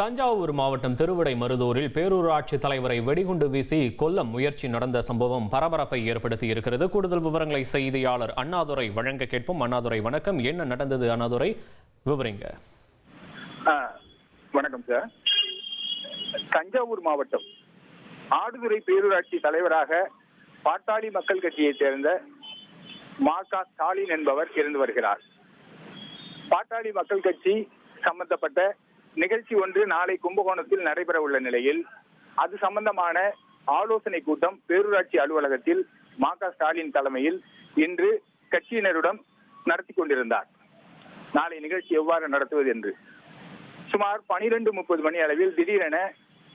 தஞ்சாவூர் மாவட்டம் திருவிடை மருதூரில் பேரூராட்சி தலைவரை வெடிகுண்டு வீசி கொல்ல முயற்சி நடந்த சம்பவம் பரபரப்பை ஏற்படுத்தி இருக்கிறது கூடுதல் விவரங்களை செய்தியாளர் அண்ணாதுரை வழங்க கேட்போம். அண்ணாதுரை வணக்கம். என்ன நடந்தது? அண்ணாதுரை விவரிங்க. வணக்கம் சார் தஞ்சாவூர் மாவட்டம் ஆடுதுறை பேரூராட்சி தலைவராக பாட்டாளி மக்கள் கட்சியைச் சேர்ந்த மா க. ஸ்டாலின் என்பவர் இருந்து வருகிறார். பாட்டாளி மக்கள் கட்சி சம்பந்தப்பட்ட நிகழ்ச்சி ஒன்று நாளை கும்பகோணத்தில் நடைபெற உள்ள நிலையில் அது சம்பந்தமான ஆலோசனை கூட்டம் பேரூராட்சி அலுவலகத்தில் மா க ஸ்டாலின் தலைமையில் இன்று கட்சியினருடன் நடத்தி கொண்டிருந்தார். நாளை நிகழ்ச்சி எவ்வாறு நடத்துவது என்று. சுமார் பனிரெண்டு முப்பது மணி அளவில் திடீரென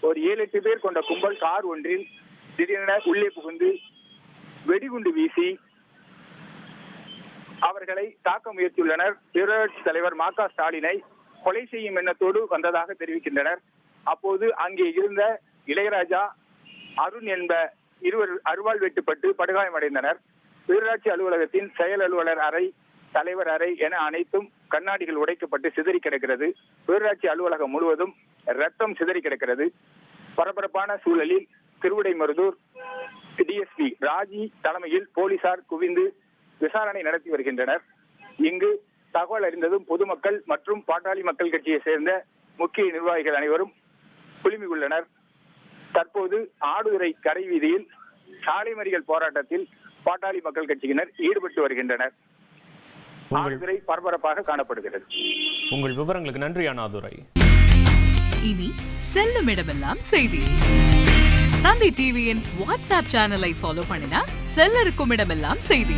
ஒரு ஏழு எட்டு பேர் கொண்ட கும்பல் கார் ஒன்றில் திடீரென உள்ளே புகுந்து வெடிகுண்டு வீசி அவர்களை தாக்க முயற்சியுள்ளனர். பேரூராட்சி தலைவர் மா க ஸ்டாலினை கொலை செய்யும் எண்ணத்தோடு வந்ததாக தெரிவிக்கின்றனர். அப்போது அங்கே இருந்த இளையராஜா அருண் என்ப இருவர் அருவாள் வெட்டுப்பட்டு படுகாயமடைந்தனர். பேரூராட்சி அலுவலகத்தின் செயல் அலுவலர் அறை தலைவர் அறை என அனைத்தும் கண்ணாடிகள் உடைக்கப்பட்டு சிதறி கிடக்கிறது. பேரூராட்சி அலுவலகம் முழுவதும் ரத்தம் சிதறி கிடக்கிறது. பரபரப்பான சூழலில் திருவிடைமருதூர் டிஎஸ்பி ராஜி தலைமையில் போலீசார் குவிந்து விசாரணை நடத்தி வருகின்றனர். இங்கு தகவல் அறிந்ததும் பொதுமக்கள் மற்றும் பாட்டாளி மக்கள் கட்சியை சேர்ந்த முக்கிய நிர்வாகிகள் அனைவரும் குழுமியுள்ளனர். தற்போது ஆடுதுறை கரை வீதியில் சாலை மறியல் போராட்டத்தில் பாட்டாளி மக்கள் கட்சியினர் ஈடுபட்டு வருகின்றனர். ஆடுதுறை பரபரப்பாக காணப்படுகிறது. உங்கள் விவரங்களுக்கு நன்றி அண்ணாதுரை. இனி செல்லும் இடமெல்லாம் செய்தி. தந்தை டிவியின் வாட்ஸ்அப் சேனலை ஃபாலோ பண்ணினா செல்ல இருக்கும் இடமெல்லாம் செய்தி.